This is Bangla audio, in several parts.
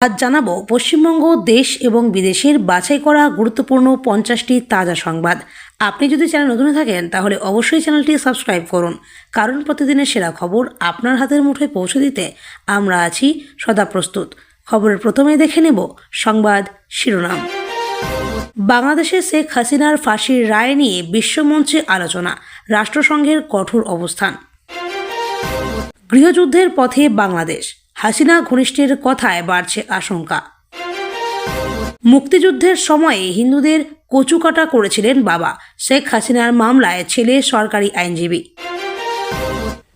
আজ জানাব পশ্চিমবঙ্গ, দেশ এবং বিদেশের বাছাই করা গুরুত্বপূর্ণ পঞ্চাশটি তাজা সংবাদ। আপনি যদি চ্যানেল নতুন থাকেন, তাহলে অবশ্যই চ্যানেলটি সাবস্ক্রাইব করুন। কারণ প্রতিদিনের সেরা খবর আপনার হাতের মুঠোয় পৌঁছে দিতে আমরা আছি সদা প্রস্তুত। খবরের প্রথমে দেখে নেব সংবাদ শিরোনাম। বাংলাদেশে শেখ হাসিনার ফাঁসির রায় নিয়ে বিশ্বমঞ্চে আলোচনা, রাষ্ট্রসংঘের কঠোর অবস্থান। গৃহযুদ্ধের পথে বাংলাদেশ। হাসিনা ঘনিষ্ঠের কথায় বাড়ছে আশঙ্কা। মুক্তিযুদ্ধের সময়ে হিন্দুদের কচুকাটা করেছিলেন বাবা। শেখ হাসিনার মামলায় ছেলে সরকারি আইনজীবী।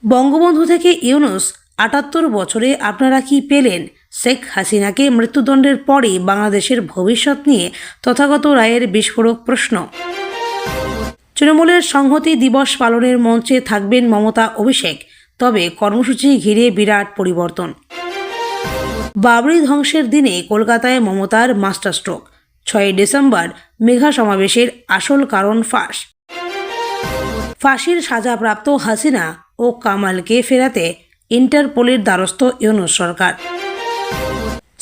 বঙ্গবন্ধু থেকে ইউনুস, আটাত্তর বছরে আপনারা কি পেলেন? শেখ হাসিনাকে মৃত্যুদণ্ডের পরে বাংলাদেশের ভবিষ্যৎ নিয়ে তথাগত রায়ের বিস্ফোরক প্রশ্ন। তৃণমূলের সংহতি দিবস পালনের মঞ্চে থাকবেন মমতা অভিষেক। তবে কর্মসূচি ঘিরে বিরাট পরিবর্তন। বাবরি ধ্বংসের দিনে কলকাতায় মমতার মাস্টার স্ট্রোক ছয় ডিসেম্বর মেঘা সমাবেশের আসল কারণ ফাঁস। ফাঁসির সাজাপ্রাপ্ত হাসিনা ও কামালকে ফেরাতে ইন্টারপোলের দ্বারস্থ ইউনুস সরকার।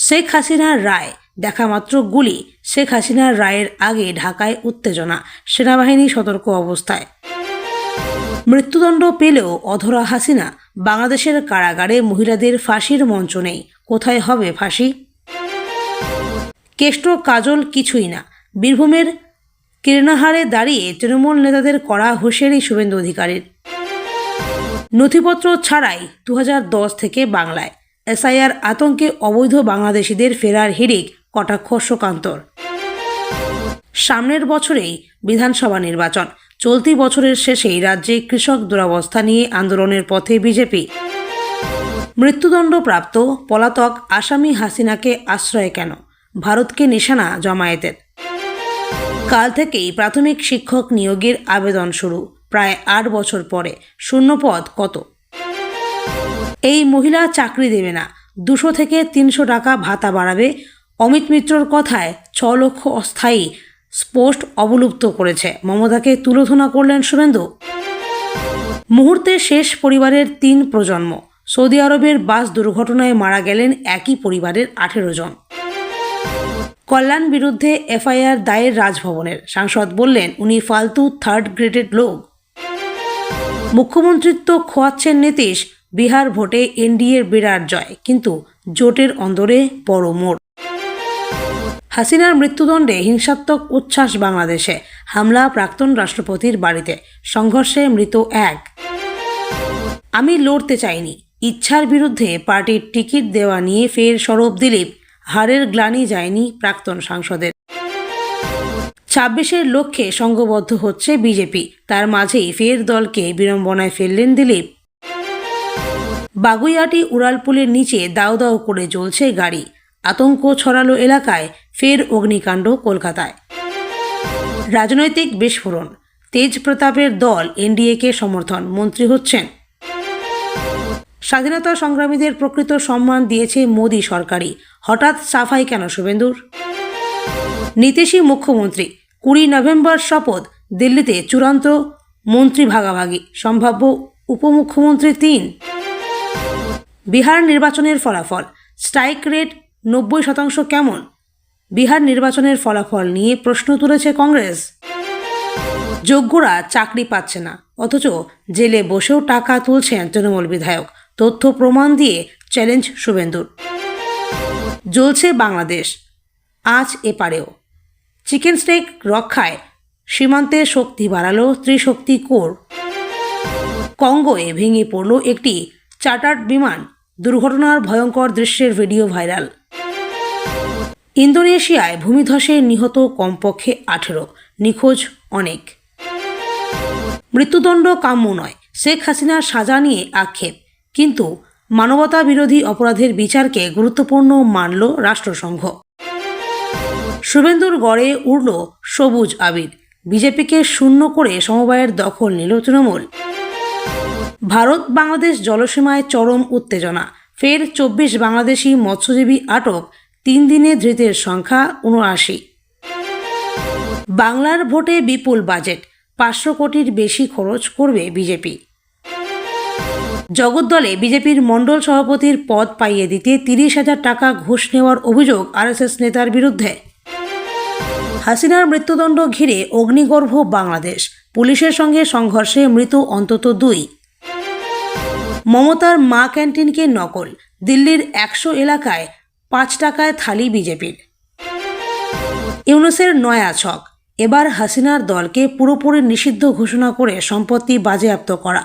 শেখ হাসিনার রায় দেখামাত্র গুলি, শেখ হাসিনার রায়ের আগে ঢাকায় উত্তেজনা, সেনাবাহিনী সতর্ক অবস্থায়। মৃত্যুদণ্ড পেলেও অধরা হাসিনা বাংলাদেশের কারাগারে মহিলাদের ফাঁসির মঞ্চ নেই। কোথায় হবে ফাঁসি? কেষ্ট কাজল কিছুই না। বীরভূমের কীর্ণাহারে দাঁড়িয়ে তৃণমূল নেতাদের কড়া হুঁশিয়ারি শুভেন্দু অধিকারীর। নথিপত্র ছাড়াই দু হাজার দশ থেকে বাংলায়। এসআইআর আতঙ্কে অবৈধ বাংলাদেশিদের ফেরার হিড়িক কটাক্ষ শোকান্তর। সামনের বছরেই বিধানসভা নির্বাচন। চলতি বছরের শেষেই রাজ্যে কৃষক দুরাবস্থা নিয়ে আন্দোলনের পথে বিজেপি। মৃত্যুদণ্ডপ্রাপ্ত পলাতক আসামি হাসিনাকে আশ্রয় কেন? ভারতকে নিশানা জমায়েতের। কাল থেকেই প্রাথমিক শিক্ষক নিয়োগের আবেদন শুরু, প্রায় আট বছর পরে। শূন্যপদ কত? এই মহিলা চাকরি দেবে না। দুশো থেকে তিনশো টাকা ভাতা বাড়াবে। অমিত মিত্রর কথায় ছ লক্ষ অস্থায়ী পোস্ট অবলুপ্ত করেছে। মমতাকে তুলোধনা করলেন শুভেন্দু। মুহূর্তে শেষ পরিবারের তিন প্রজন্ম। সৌদি আরবের বাস দুর্ঘটনায় মারা গেলেন একই পরিবারের আঠেরো জন। কল্যাণ বিরুদ্ধে এফআইআর দায়ের রাজভবনের। সাংসদ বললেন, উনি ফালতু থার্ড গ্রেডেড লোক। মুখ্যমন্ত্রিত্ব খোয়াচ্ছেন নীতিশ। বিহার ভোটে এনডিএর বিরাট জয়। কিন্তু জোটের অন্দরে বড় মোড়। হাসিনার মৃত্যুদণ্ডে হিংসাত্মক উচ্ছ্বাস বাংলাদেশে। হামলা প্রাক্তন রাষ্ট্রপতির বাড়িতে। সংঘর্ষে মৃত এক। আমি লড়তে চাইনি। ইচ্ছার বিরুদ্ধে পার্টির টিকিট দেওয়া নিয়ে ফের সরব দিলীপ। হারের গ্লানি যায়নি প্রাক্তন সাংসদের। ছাব্বিশের লক্ষ্যে সংঘবদ্ধ হচ্ছে বিজেপি। তার মাঝেই ফের দলকে বিড়ম্বনায় ফেললেন দিলীপ। বাগুইয়াটি উড়ালপুলের নিচে দাউ দাউ করে জ্বলছে গাড়ি। আতঙ্ক ছড়ালো এলাকায়, ফের অগ্নিকাণ্ড কলকাতায়। রাজনৈতিক বিস্ফোরণ, তেজ প্রতাপের দল এনডিএকে সমর্থন, মন্ত্রী হচ্ছেন। স্বাধীনতা সংগ্রামীদের প্রকৃত সম্মান দিয়েছে মোদী সরকারই। হঠাৎ সাফাই কেন শুভেন্দুর? নীতিশী মুখ্যমন্ত্রী, কুড়ি নভেম্বর শপথ, দিল্লিতে চূড়ান্ত মন্ত্রী ভাগাভাগি, সম্ভাব্য উপমুখ্যমন্ত্রী তিন। বিহার নির্বাচনের ফলাফল, স্ট্রাইক রেট নব্বই শতাংশ কেমন? বিহার নির্বাচনের ফলাফল নিয়ে প্রশ্ন তুলেছে কংগ্রেস। যোগ্যরা চাকরি পাচ্ছে না, অথচ জেলে বসেও টাকা তুলছেন তৃণমূল বিধায়ক। তথ্য প্রমাণ দিয়ে চ্যালেঞ্জ শুভেন্দুর। জ্বলছে বাংলাদেশ, আজ এপারেও। চিকেন স্টেক রক্ষায় সীমান্তে শক্তি বাড়ালো ত্রিশক্তি কোর। কঙ্গোয়ে ভেঙে পড়ল একটি চার্টার্ড বিমান। দুর্ঘটনার ভয়ঙ্কর দৃশ্যের ভিডিও ভাইরাল। ইন্দোনেশিয়ায় ভূমিধসে নিহত কমপক্ষে আঠেরো, নিখোঁজ অনেক। মৃত্যুদণ্ড কাম্য নয়, শেখ হাসিনার সাজা নিয়ে আক্ষেপ। কিন্তু মানবতা বিরোধী অপরাধের বিচারকে গুরুত্বপূর্ণ মানল রাষ্ট্রসংঘ। শুভেন্দুর গড়ে উড়ল সবুজ আবির। বিজেপিকে শূন্য করে সমবায়ের দখল নিল তৃণমূল। ভারত বাংলাদেশ জলসীমায় চরম উত্তেজনা। ফের চব্বিশ বাংলাদেশি মৎস্যজীবী আটক, তিন দিনে ধৃতের সংখ্যা উনআশি বাংলার ভোটে বিপুল বাজেট, পাঁচশো কোটির বেশি খরচ করবে বিজেপি। জগদ্দলে বিজেপির মণ্ডল সভাপতির পদ পাইয়ে দিতে তিরিশ হাজার টাকা ঘুষ নেওয়ার অভিযোগ আরএসএস নেতার বিরুদ্ধে। হাসিনার মৃত্যুদণ্ড ঘিরে অগ্নিগর্ভ বাংলাদেশ। পুলিশের সঙ্গে সংঘর্ষে মৃত অন্তত দুই। মমতার মা ক্যান্টিনকে নকল। দিল্লির একশো এলাকায় পাঁচ টাকায় থালি বিজেপির। ইউনুসের নয়া ছক। এবার হাসিনার দলকে পুরোপুরি নিষিদ্ধ ঘোষণা করে সম্পত্তি বাজেয়াপ্ত করা।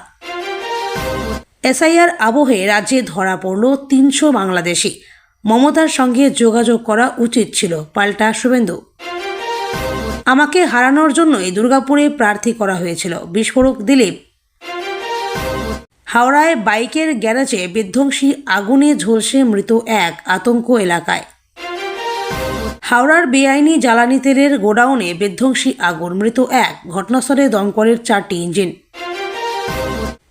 এসআইআর আবহে রাজ্যে ধরা পড়ল তিনশো বাংলাদেশি। মমতার সঙ্গে যোগাযোগ করা উচিত ছিল, পাল্টা শুভেন্দু। আমাকে হারানোর জন্যই দুর্গাপুরে প্রার্থী করা হয়েছিল, বিস্ফোরক দিলীপ। হাওড়ায় বাইকের গ্যারাজে বিধ্বংসী আগুনে ঝলসে মৃত এক আতঙ্ক এলাকায়। হাওড়ার বেআইনি জ্বালানি তেলের গোডাউনে বিধ্বংসী আগুন, মৃত এক। ঘটনাস্থলে দমকলের চারটি ইঞ্জিন।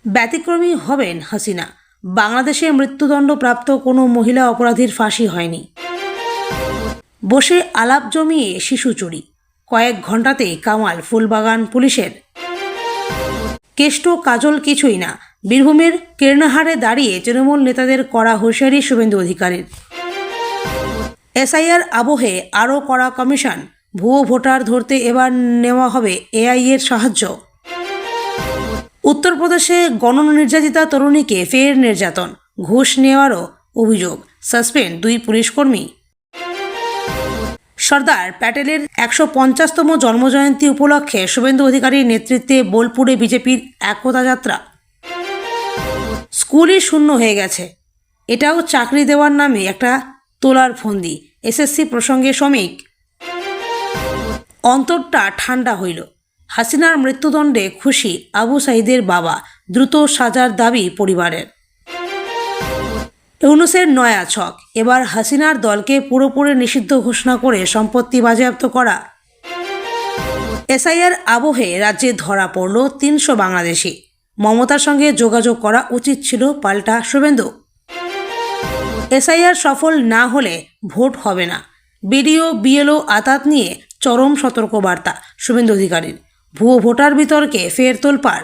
ব্যতিক্রমী হবেন হাসিনা। বাংলাদেশে মৃত্যুদণ্ডপ্রাপ্ত কোনো মহিলা অপরাধীর ফাঁসি হয়নি। বসে আলাপ জমিয়ে শিশু চুরি। কয়েক ঘন্টাতেই কামাল, ফুলবাগান পুলিশের কেষ্ট কাজল কিছুই না। বীরভূমের কীর্ণাহারে দাঁড়িয়ে তৃণমূল নেতাদের করা হুঁশিয়ারি শুভেন্দু অধিকারীর। এসআইআর আবহে আরও কড়া কমিশন। ভুয়ো ভোটার ধরতে এবার নেওয়া হবে এআই এর সাহায্য। উত্তরপ্রদেশে গণন নির্যাতিতা তরুণীকে ফের নির্যাতন। ঘুষ নেওয়ারও অভিযোগ। সাসপেন্ড দুই পুলিশকর্মী। সর্দার প্যাটেলের একশো পঞ্চাশতম জন্মজয়ন্তী উপলক্ষে শুভেন্দু অধিকারীর নেতৃত্বে বোলপুরে বিজেপির একতা যাত্রা। স্কুলই শূন্য হয়ে গেছে। এটাও চাকরি দেওয়ার নামে একটা তোলার ফন্দি। এসএসসি প্রসঙ্গে শ্রমিক। অন্তরটা ঠান্ডা হইল। হাসিনার মৃত্যুদণ্ডে খুশি আবু সাইদের বাবা, দ্রুত সাজার দাবি পরিবারের। ইউনুসের নয়া ছক। এবার হাসিনার দলকে পুরোপুরি নিষিদ্ধ ঘোষণা করে সম্পত্তি বাজেয়াপ্ত করা। এসআইআর আবহে রাজ্যে ধরা পড়ল তিনশো বাংলাদেশি। মমতার সঙ্গে যোগাযোগ করা উচিত ছিল পাল্টা শুভেন্দু। এসআইআর সফল না হলে ভোট হবে না। বিডিও, বিএলও আতাত নিয়ে চরম সতর্কবার্তা, শুভেন্দু অধিকারীর। ভুয়ো ভোটার বিতর্কে ফের তোলপাড়।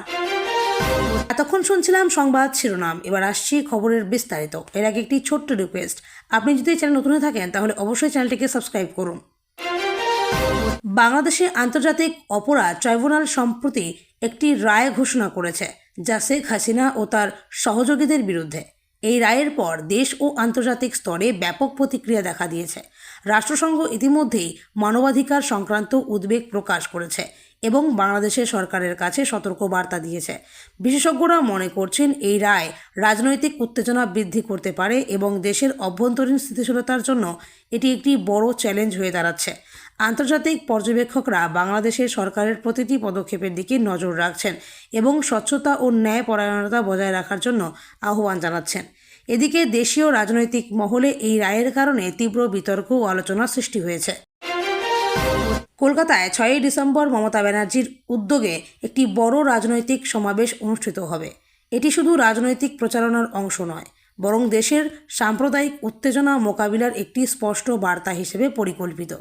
এতক্ষণ শুনছিলাম সংবাদ শিরোনাম, এবার আসছি খবরের বিস্তারিত। এর আগে একটি ছোট্ট রিকোয়েস্ট আপনি যদি চ্যানেল নতুন থাকেন, তাহলে অবশ্যই চ্যানেলটিকে সাবস্ক্রাইব করুন। বাংলাদেশে আন্তর্জাতিক অপরাধ ট্রাইব্যুনাল সম্প্রতি একটি রায় ঘোষণা করেছে, যা শেখ হাসিনা ও তার সহযোগীদের বিরুদ্ধে। এই রায়ের পর দেশ ও আন্তর্জাতিক স্তরে ব্যাপক প্রতিক্রিয়া দেখা দিয়েছে। রাষ্ট্রসংঘ ইতিমধ্যেই মানবাধিকার সংক্রান্ত উদ্বেগ প্রকাশ করেছে। এবং বাংলাদেশের সরকারের কাছে সতর্ক বার্তা দিয়েছে। বিশেষজ্ঞরা মনে করছেন এই রায় রাজনৈতিক উত্তেজনা বৃদ্ধি করতে পারে এবং দেশের অভ্যন্তরীণ স্থিতিশীলতার জন্য এটি একটি বড় চ্যালেঞ্জ হয়ে দাঁড়াচ্ছে। আন্তর্জাতিক পর্যবেক্ষকরা বাংলাদেশের সরকারের প্রতিটি পদক্ষেপের দিকে নজর রাখছেন এবং স্বচ্ছতা ও ন্যায়পরায়ণতা বজায় রাখার জন্য আহ্বান জানাচ্ছেন। এদিকে দেশীয় রাজনৈতিক মহলে এই রায়ের কারণে তীব্র বিতর্ক ও আলোচনার সৃষ্টি হয়েছে। কলকাতায় ছয়ই ডিসেম্বর মমতা ব্যানার্জির উদ্যোগে একটি বড় রাজনৈতিক সমাবেশ অনুষ্ঠিত হবে। এটি শুধু রাজনৈতিক প্রচারণার অংশ নয় বরং দেশের সাম্প্রদায়িক উত্তেজনা মোকাবিলার একটি স্পষ্ট বার্তা হিসেবে পরিকল্পিত।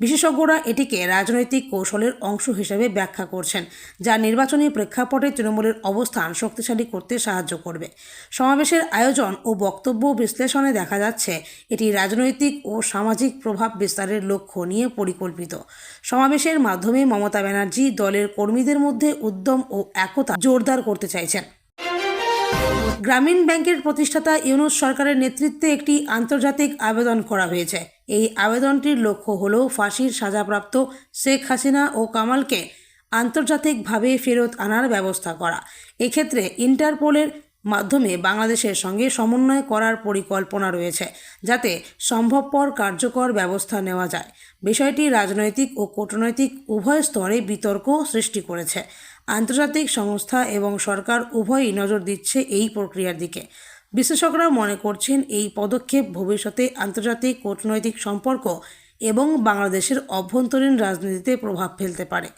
বিশেষজ্ঞরা এটিকে রাজনৈতিক কৌশলের অংশ হিসেবে ব্যাখ্যা করছেন, যা নির্বাচনী প্রেক্ষাপটে তৃণমূলের অবস্থান শক্তিশালী করতে সাহায্য করবে। সমাবেশের আয়োজন ও বক্তব্য বিশ্লেষণে দেখা যাচ্ছে, এটি রাজনৈতিক ও সামাজিক প্রভাব বিস্তারের লক্ষ্য নিয়ে পরিকল্পিত। সমাবেশের মাধ্যমে মমতা ব্যানার্জি দলের কর্মীদের মধ্যে উদ্যম ও একতা জোরদার করতে চাইছেন। গ্রামীণ ব্যাংকের প্রতিষ্ঠাতা ইউনুস সরকারের নেতৃত্বে একটি আন্তর্জাতিক আবেদন করা হয়েছে। এই আবেদনটির লক্ষ্য হল ফাঁসির সাজাপ্রাপ্ত শেখ হাসিনা ও কামালকে আন্তর্জাতিকভাবে ফেরত আনার ব্যবস্থা করা। এক্ষেত্রে ইন্টারপোলের মাধ্যমে বাংলাদেশের সঙ্গে সমন্বয় করার পরিকল্পনা রয়েছে, যাতে সম্ভবপর কার্যকর ব্যবস্থা নেওয়া যায়। বিষয়টি রাজনৈতিক ও কূটনৈতিক উভয় স্তরে বিতর্ক সৃষ্টি করেছে। আন্তর্জাতিক সংস্থা এবং সরকার উভয়ই নজর দিচ্ছে এই প্রক্রিয়ার দিকে। বিশ্লেষকরা মনে করছেন এই পদক্ষেপ ভবিষ্যতে আন্তর্জাতিক কূটনৈতিক সম্পর্ক এবং বাংলাদেশের অভ্যন্তরীণ রাজনীতিতে প্রভাব ফেলতে পারে।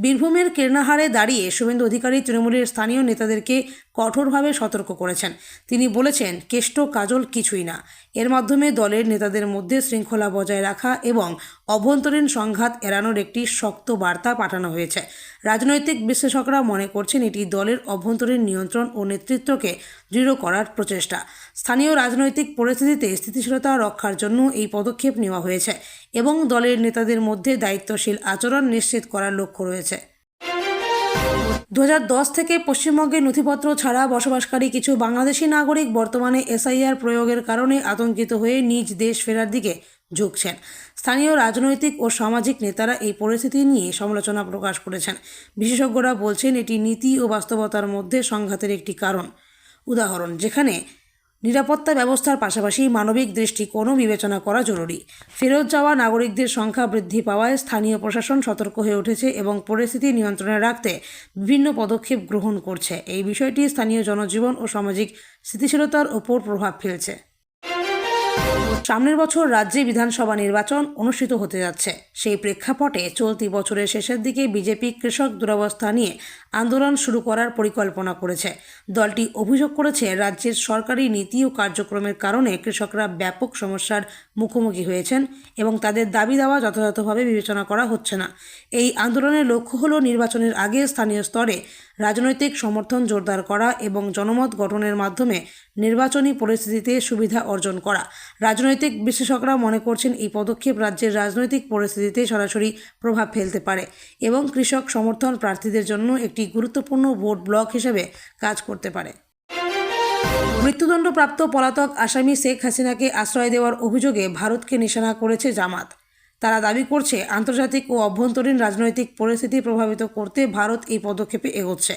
বীরভূমের কেরনাহারে দাঁড়িয়ে শুভেন্দু অধিকারী তৃণমূলের স্থানীয় নেতাদেরকে কঠোরভাবে সতর্ক করেছেন। তিনি বলেছেন, কেষ্ট, কাজল কিছুই না। এর মাধ্যমে দলের নেতাদের মধ্যে শৃঙ্খলা বজায় রাখা এবং অভ্যন্তরীণ সংঘাত এড়ানোর একটি শক্ত বার্তা পাঠানো হয়েছে। রাজনৈতিক বিশ্লেষকরা মনে করছেন, এটি দলের অভ্যন্তরীণ নিয়ন্ত্রণ ও নেতৃত্বকে দৃঢ় করার প্রচেষ্টা। স্থানীয় রাজনৈতিক পরিস্থিতিতে স্থিতিশীলতা রক্ষার জন্য এই পদক্ষেপ নেওয়া হয়েছে এবং দলের নেতাদের মধ্যে দায়িত্বশীল আচরণ নিশ্চিত করার লক্ষ্য রয়েছে। দু হাজার দশ থেকে পশ্চিমবঙ্গে নথিপত্র ছাড়া বসবাসকারী কিছু বাংলাদেশি নাগরিক বর্তমানে এসআইআর প্রয়োগের কারণে আতঙ্কিত হয়ে নিজ দেশ ফেরার দিকে ঝুঁকছেন। স্থানীয় রাজনৈতিক ও সামাজিক নেতারা এই পরিস্থিতি নিয়ে সমালোচনা প্রকাশ করেছেন। বিশেষজ্ঞরা বলছেন, এটি নীতি ও বাস্তবতার মধ্যে সংঘাতের একটি কারণ। উদাহরণ, যেখানে নিরাপত্তা ব্যবস্থার পাশাপাশি মানবিক দৃষ্টিকোণও বিবেচনা করা জরুরি। ফেরত যাওয়া নাগরিকদের সংখ্যা বৃদ্ধি পাওয়ায় স্থানীয় প্রশাসন সতর্ক হয়ে উঠেছে এবং পরিস্থিতি নিয়ন্ত্রণে রাখতে বিভিন্ন পদক্ষেপ গ্রহণ করছে। এই বিষয়টি স্থানীয় জনজীবন ও সামাজিক স্থিতিশীলতার ওপর প্রভাব ফেলছে। সামনের বছর রাজ্যে বিধানসভা নির্বাচন অনুষ্ঠিত হতে যাচ্ছে। সেই প্রেক্ষাপটে চলতি বছরের শেষের দিকে বিজেপি কৃষক দুরবস্থা নিয়ে আন্দোলন শুরু করার পরিকল্পনা করেছে। দলটি অভিযোগ করেছে, রাজ্যের সরকারি নীতি ও কার্যক্রমের কারণে কৃষকরা ব্যাপক সমস্যার মুখোমুখি হয়েছেন এবং তাদের দাবি দেওয়া যথাযথভাবে বিবেচনা করা হচ্ছে না। এই আন্দোলনের লক্ষ্য হল নির্বাচনের আগে স্থানীয় স্তরে রাজনৈতিক সমর্থন জোরদার করা এবং জনমত গঠনের মাধ্যমে নির্বাচনী পরিস্থিতিতে সুবিধা অর্জন করা। রাজনৈতিক বিশ্লেষকরা মনে করছেন এই পদক্ষেপ রাজ্যের রাজনৈতিক পরিস্থিতিতে সরাসরি প্রভাব ফেলতে পারে এবং কৃষক সমর্থন প্রার্থীদের জন্য একটি গুরুত্বপূর্ণ ভোট ব্লক হিসেবে কাজ করতে পারে। মৃত্যুদণ্ডপ্রাপ্ত পলাতক আসামি শেখ হাসিনাকে আশ্রয় দেওয়ার অভিযোগে ভারতকে নিশানা করেছে জামাত। তারা দাবি করছে, আন্তর্জাতিক ও অভ্যন্তরীণ রাজনৈতিক পরিস্থিতি প্রভাবিত করতে ভারত এই পদক্ষেপে এগোচ্ছে।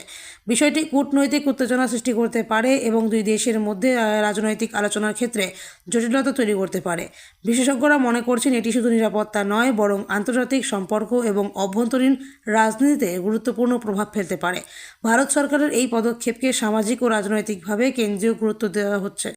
বিষয়টি কূটনৈতিক উত্তেজনা সৃষ্টি করতে পারে এবং দুই দেশের মধ্যে রাজনৈতিক আলোচনার ক্ষেত্রে জটিলতা তৈরি করতে পারে। বিশেষজ্ঞরা মনে করছেন এটি শুধু নিরাপত্তা নয়, বরং আন্তর্জাতিক সম্পর্ক এবং অভ্যন্তরীণ রাজনীতিতে গুরুত্বপূর্ণ প্রভাব ফেলতে পারে। ভারত সরকারের এই পদক্ষেপকে সামাজিক ও রাজনৈতিকভাবে কেন্দ্রীয় গুরুত্ব দেওয়া হচ্ছে।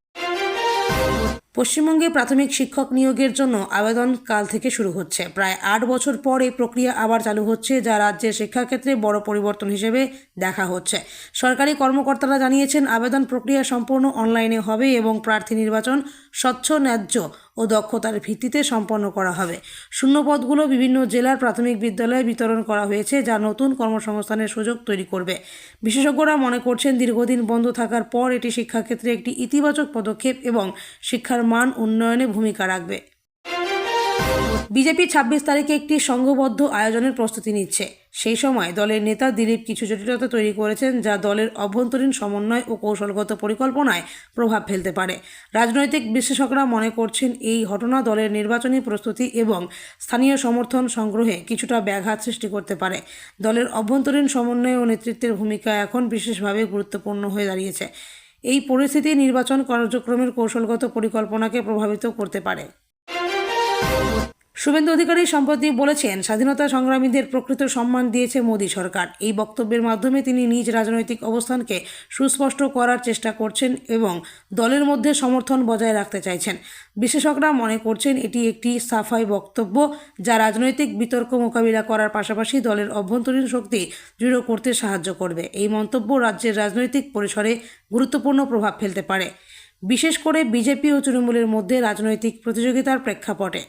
পশ্চিমবঙ্গে প্রাথমিক শিক্ষক নিয়োগের জন্য আবেদন কাল থেকে শুরু হচ্ছে। প্রায় আট বছর পর এই প্রক্রিয়া আবার চালু হচ্ছে, যা রাজ্যের শিক্ষাক্ষেত্রে বড় পরিবর্তন হিসেবে দেখা হচ্ছে। সরকারি কর্মকর্তারা জানিয়েছেন, আবেদন প্রক্রিয়া সম্পূর্ণ অনলাইনে হবে এবং প্রার্থী নির্বাচন স্বচ্ছ, ন্যায্য ও দক্ষতার ভিত্তিতে সম্পন্ন করা হবে। শূন্য পদগুলো বিভিন্ন জেলার প্রাথমিক বিদ্যালয়ে বিতরণ করা হয়েছে, যা নতুন কর্মসংস্থানের সুযোগ তৈরি করবে। বিশেষজ্ঞরা মনে করছেন, দীর্ঘদিন বন্ধ থাকার পর এটি শিক্ষাক্ষেত্রে একটি ইতিবাচক পদক্ষেপ এবং শিক্ষার মান উন্নয়নে ভূমিকা রাখবে। বিজেপি ছাব্বিশ তারিখে একটি সংঘবদ্ধ আয়োজনের প্রস্তুতি নিচ্ছে। সেই সময় দলের নেতা দিলীপ কিছু জটিলতা তৈরি করেছেন যা দলের অভ্যন্তরীণ সমন্বয় ও কৌশলগত পরিকল্পনায় প্রভাব ফেলতে পারে। রাজনৈতিক বিশ্লেষকরা মনে করছেন এই ঘটনা দলের নির্বাচনী প্রস্তুতি এবং স্থানীয় সমর্থন সংগ্রহে কিছুটা ব্যাঘাত সৃষ্টি করতে পারে। দলের অভ্যন্তরীণ সমন্বয় ও নেতৃত্বের ভূমিকা এখন বিশেষভাবে গুরুত্বপূর্ণ হয়ে দাঁড়িয়েছে। এই পরিস্থিতি নির্বাচন কার্যক্রমের কৌশলগত পরিকল্পনাকে প্রভাবিত করতে পারে। শুভেন্দু অধিকারী সম্প্রতি বলেছেন, স্বাধীনতা সংগ্রামীদের প্রকৃত সম্মান দিয়েছে মোদী সরকার। এই বক্তব্যের মাধ্যমে তিনি নিজ রাজনৈতিক অবস্থানকে সুস্পষ্ট করার চেষ্টা করছেন এবং দলের মধ্যে সমর্থন বজায় রাখতে চাইছেন। বিশেষজ্ঞরা মনে করছেন, এটি একটি সাফাই বক্তব্য যা রাজনৈতিক বিতর্ক মোকাবিলা করার পাশাপাশি দলের অভ্যন্তরীণ শক্তি দৃঢ় করতে সাহায্য করবে। এই মন্তব্য রাজ্যের রাজনৈতিক পরিসরে গুরুত্বপূর্ণ প্রভাব ফেলতে পারে। বিশেষ করে বিজেপি ও তৃণমূলের মধ্যে রাজনৈতিক প্রতিযোগিতার প্রেক্ষাপটে।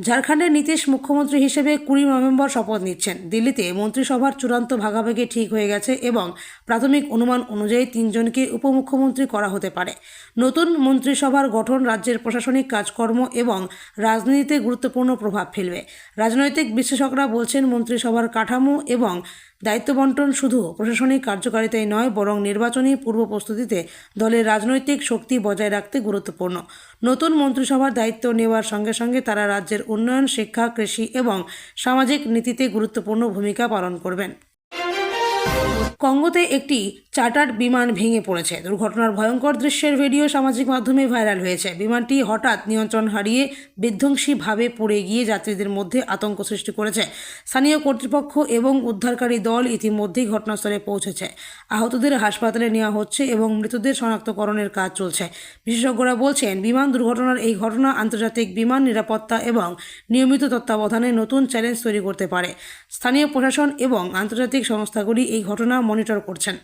ঝাড়খণ্ডের নীতিশ মুখ্যমন্ত্রী হিসেবে কুড়ি নভেম্বর শপথ নিচ্ছেন। দিল্লিতে মন্ত্রিসভার চূড়ান্ত ভাগাভাগি ঠিক হয়ে গেছে এবং প্রাথমিক অনুমান অনুযায়ী তিনজনকে উপমুখ্যমন্ত্রী করা হতে পারে। নতুন মন্ত্রিসভার গঠন রাজ্যের প্রশাসনিক কাজকর্ম এবং রাজনীতিতে গুরুত্বপূর্ণ প্রভাব ফেলবে। রাজনৈতিক বিশ্লেষকরা বলছেন, মন্ত্রিসভার কাঠামো এবং দায়িত্ব বন্টন শুধু প্রশাসনিক কার্যকারিতাই নয়, বরং নির্বাচনী পূর্ব প্রস্তুতিতে দলের রাজনৈতিক শক্তি বজায় রাখতে গুরুত্বপূর্ণ। নতুন মন্ত্রিসভার দায়িত্ব নেওয়ার সঙ্গে সঙ্গে তারা রাজ্যের উন্নয়ন, শিক্ষা, কৃষি এবং সামাজিক নীতিতে গুরুত্বপূর্ণ ভূমিকা পালন করবেন। কঙ্গোতে একটি চার্টার্ড বিমান ভেঙে পড়েছে। দুর্ঘটনার ভয়ঙ্কর দৃশ্যের ভিডিও সামাজিক মাধ্যমে ভাইরাল হয়েছে। বিমানটি হঠাৎ নিয়ন্ত্রণ হারিয়ে বিধ্বংসীভাবে পড়ে গিয়ে যাত্রীদের মধ্যে আতঙ্ক সৃষ্টি করেছে। স্থানীয় কর্তৃপক্ষ এবং উদ্ধারকারী দল ইতিমধ্যেই ঘটনাস্থলে পৌঁছেছে। আহতদের হাসপাতালে নেওয়া হচ্ছে এবং মৃতদের শনাক্তকরণের কাজ চলছে। বিশেষজ্ঞরা বলছেন, বিমান দুর্ঘটনার এই ঘটনা আন্তর্জাতিক বিমান নিরাপত্তা এবং নিয়মিত তত্ত্বাবধানে নতুন চ্যালেঞ্জ তৈরি করতে পারে। স্থানীয় প্রশাসন এবং আন্তর্জাতিক সংস্থাগুলি এই ঘটনা মনিটর করছেন।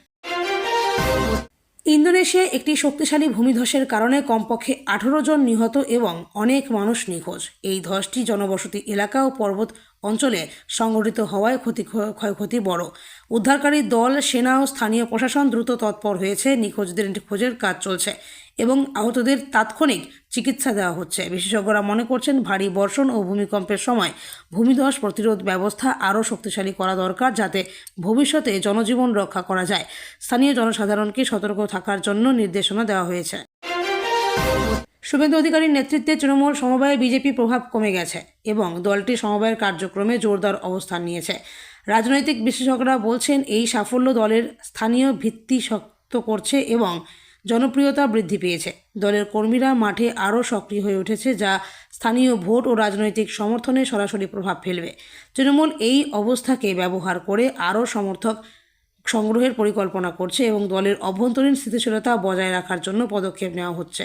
ইন্দোনেশিয়ায় একটি শক্তিশালী ভূমিধসের কারণে কমপক্ষে আঠারো জন নিহত এবং অনেক মানুষ নিখোঁজ। এই ধসটি জনবসতি এলাকা ও পর্বত অঞ্চলে সংঘটিত হওয়ায় ক্ষতি ক্ষয়ক্ষতি বড়। উদ্ধারকারী দল, সেনা ও স্থানীয় প্রশাসন দ্রুত তৎপর হয়েছে। নিখোঁজদের খোঁজের কাজ চলছে এবং আহতদের তাৎক্ষণিক চিকিৎসা দেওয়া হচ্ছে। বিশেষজ্ঞরা মনে করছেন, ভারী বর্ষণ ও ভূমিকম্পের সময় ভূমিধস প্রতিরোধ ব্যবস্থা আরও শক্তিশালী করা দরকার যাতে ভবিষ্যতে জনজীবন রক্ষা করা যায়। স্থানীয় জনসাধারণকে সতর্ক থাকার জন্য নির্দেশনা দেওয়া হয়েছে। শুভেন্দু অধিকারীর নেতৃত্বে তৃণমূল সমবায়ে বিজেপি প্রভাব কমে গেছে এবং দলটি সমবায়ের কার্যক্রমে জোরদার অবস্থান নিয়েছে। রাজনৈতিক বিশেষজ্ঞরা বলছেন, এই সাফল্য দলের স্থানীয় ভিত্তি শক্ত করছে এবং জনপ্রিয়তা বৃদ্ধি পেয়েছে। দলের কর্মীরা মাঠে আরও সক্রিয় হয়ে উঠেছে, যা স্থানীয় ভোট ও রাজনৈতিক সমর্থনে সরাসরি প্রভাব ফেলবে। তৃণমূল এই অবস্থাকে ব্যবহার করে আরও সমর্থক সংগ্রহের পরিকল্পনা করছে এবং দলের অভ্যন্তরীণ স্থিতিশীলতা বজায় রাখার জন্য পদক্ষেপ নেওয়া হচ্ছে।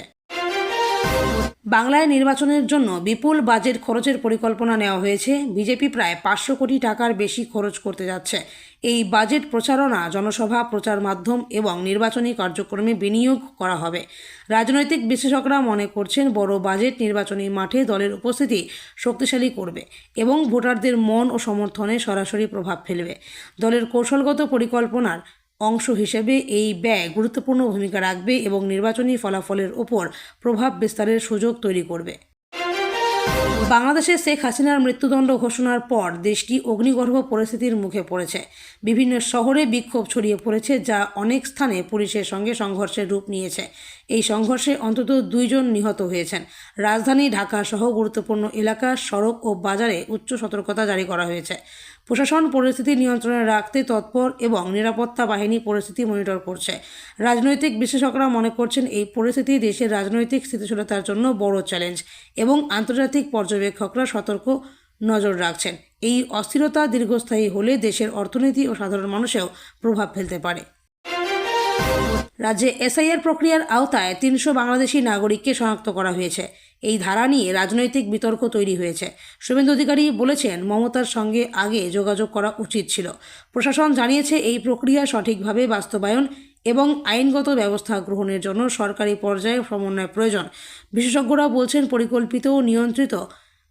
বাংলায় নির্বাচনের জন্য বিপুল বাজেট খরচের পরিকল্পনা নেওয়া হয়েছে। বিজেপি প্রায় পাঁচশো কোটি টাকার বেশি খরচ করতে যাচ্ছে। এই বাজেট প্রচারণা জনসভা, প্রচার মাধ্যম এবং নির্বাচনী কার্যক্রমে বিনিয়োগ করা হবে। রাজনৈতিক বিশেষজ্ঞরা মনে করছেন, বড় বাজেট নির্বাচনী মাঠে দলের উপস্থিতি শক্তিশালী করবে এবং ভোটারদের মন ও সমর্থনে সরাসরি প্রভাব ফেলবে। দলের কৌশলগত পরিকল্পনার অংশ হিসেবে এই ব্যয় গুরুত্বপূর্ণ ভূমিকা রাখবে এবং নির্বাচনী ফলাফলের ওপর প্রভাব বিস্তারের সুযোগ তৈরি করবে। বাংলাদেশে শেখ হাসিনার মৃত্যুদণ্ড ঘোষণার পর দেশটি অগ্নিগর্ভ পরিস্থিতির মুখে পড়েছে। বিভিন্ন শহরে বিক্ষোভ ছড়িয়ে পড়েছে যা অনেক স্থানে পুলিশের সঙ্গে সংঘর্ষের রূপ নিয়েছে। এই সংঘর্ষে অন্তত দুইজন নিহত হয়েছেন। রাজধানী ঢাকা সহ গুরুত্বপূর্ণ এলাকা, সড়ক ও বাজারে উচ্চ সতর্কতা জারি করা হয়েছে। প্রশাসন পরিস্থিতি নিয়ন্ত্রণে রাখতে তৎপর এবং নিরাপত্তা বাহিনী পরিস্থিতি মনিটর করছে। রাজনৈতিক বিশেষজ্ঞরা মনে করছেন এই পরিস্থিতি দেশের রাজনৈতিক স্থিতিশীলতার জন্য বড় চ্যালেঞ্জ এবং আন্তর্জাতিক পর্যবেক্ষকরা সতর্ক নজর রাখছেন। এই অস্থিরতা দীর্ঘস্থায়ী হলে দেশের অর্থনীতি ও সাধারণ মানুষেও প্রভাব ফেলতে পারে। রাজ্যে এসআইআর প্রক্রিয়ার আওতায় তিনশো বাংলাদেশি নাগরিককে শনাক্ত করা হয়েছে। এই ধারা নিয়ে রাজনৈতিক বিতর্ক তৈরি হয়েছে। শুভেন্দু অধিকারী বলেছেন, মমতার সঙ্গে আগে যোগাযোগ করা উচিত ছিল। প্রশাসন জানিয়েছে, এই প্রক্রিয়া সঠিকভাবে বাস্তবায়ন এবং আইনগত ব্যবস্থা গ্রহণের জন্য সরকারি পর্যায়ে সমন্বয় প্রয়োজন। বিশেষজ্ঞরা বলছেন, পরিকল্পিত ও নিয়ন্ত্রিত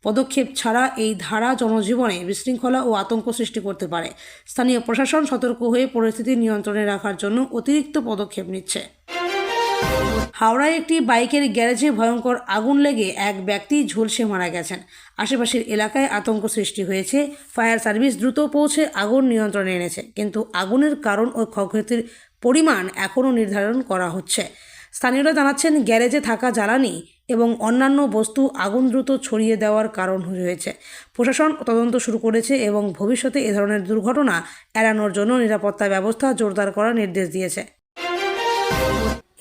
পদক্ষেপ ছাড়া এই ধারা জনজীবনে বিশৃঙ্খলা ও আতঙ্ক সৃষ্টি করতে পারে। স্থানীয় প্রশাসন সতর্ক হয়ে পরিস্থিতি নিয়ন্ত্রণে রাখার জন্য অতিরিক্ত পদক্ষেপ নিচ্ছে। হাওড়ায় একটি বাইকের গ্যারেজে ভয়ঙ্কর আগুন লেগে এক ব্যক্তি ঝলসে মারা গেছেন। আশেপাশের এলাকায় আতঙ্ক সৃষ্টি হয়েছে। ফায়ার সার্ভিস দ্রুত পৌঁছে আগুন নিয়ন্ত্রণে এনেছে, কিন্তু আগুনের কারণ ও ক্ষয়ক্ষতির পরিমাণ এখনও নির্ধারণ করা হচ্ছে। স্থানীয়রা জানাচ্ছেন, গ্যারেজে থাকা জ্বালানি এবং অন্যান্য বস্তু আগুন দ্রুত ছড়িয়ে দেওয়ার কারণ হয়েছে প্রশাসন তদন্ত শুরু করেছে এবং ভবিষ্যতে এ ধরনের দুর্ঘটনা এড়ানোর জন্য নিরাপত্তা ব্যবস্থা জোরদার করার নির্দেশ দিয়েছে।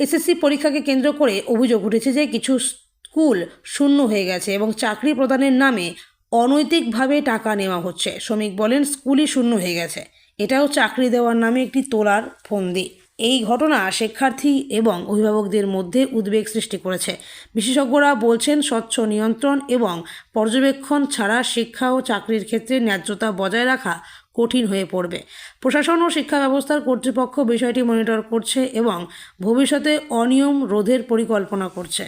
এসএসসি পরীক্ষাকে কেন্দ্র করে অভিযোগ উঠেছে যে কিছু স্কুল শূন্য হয়ে গেছে এবং চাকরি প্রদানের নামে অনৈতিকভাবে টাকা নেওয়া হচ্ছে। শ্রমিক বলেন, স্কুলই শূন্য হয়ে গেছে। এটাও চাকরি দেওয়ার নামে একটি তোলার ফন্দি। এই ঘটনা শিক্ষার্থী এবং অভিভাবকদের মধ্যে উদ্বেগ সৃষ্টি করেছে। বিশেষজ্ঞরা বলছেন, স্বচ্ছ নিয়ন্ত্রণ এবং পর্যবেক্ষণ ছাড়া শিক্ষা ও চাকরির ক্ষেত্রে ন্যায্যতা বজায় রাখা কঠিন হয়ে পড়বে। প্রশাসন ও শিক্ষা ব্যবস্থার কর্তৃপক্ষ বিষয়টি মনিটর করছে এবং ভবিষ্যতে অনিয়ম রোধের পরিকল্পনা করছে।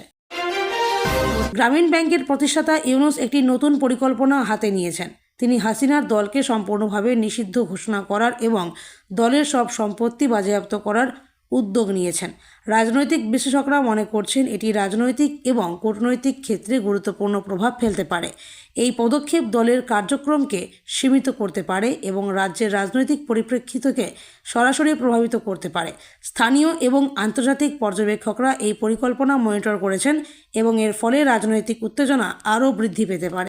গ্রামীণ ব্যাংকের প্রতিষ্ঠাতা ইউনুস একটি নতুন পরিকল্পনা হাতে নিয়েছেন। তিনি হাসিনার দলকে সম্পূর্ণভাবে নিষিদ্ধ ঘোষণা করার এবং দলের সব সম্পত্তি বাজেয়াপ্ত করার উদ্যোগ নিয়েছেন। রাজনৈতিক বিশেষজ্ঞরা মনে করছেন এটি রাজনৈতিক এবং কূটনৈতিক ক্ষেত্রে গুরুত্বপূর্ণ প্রভাব ফেলতে পারে। এই পদক্ষেপ দলের কার্যক্রমকে সীমিত করতে পারে এবং রাজ্যের রাজনৈতিক পরিপ্রেক্ষিতকে সরাসরি প্রভাবিত করতে পারে। স্থানীয় এবং আন্তর্জাতিক পর্যবেক্ষকরা এই পরিকল্পনা মনিটর করেছেন এবং এর ফলে রাজনৈতিক উত্তেজনা আরও বৃদ্ধি পেতে পারে।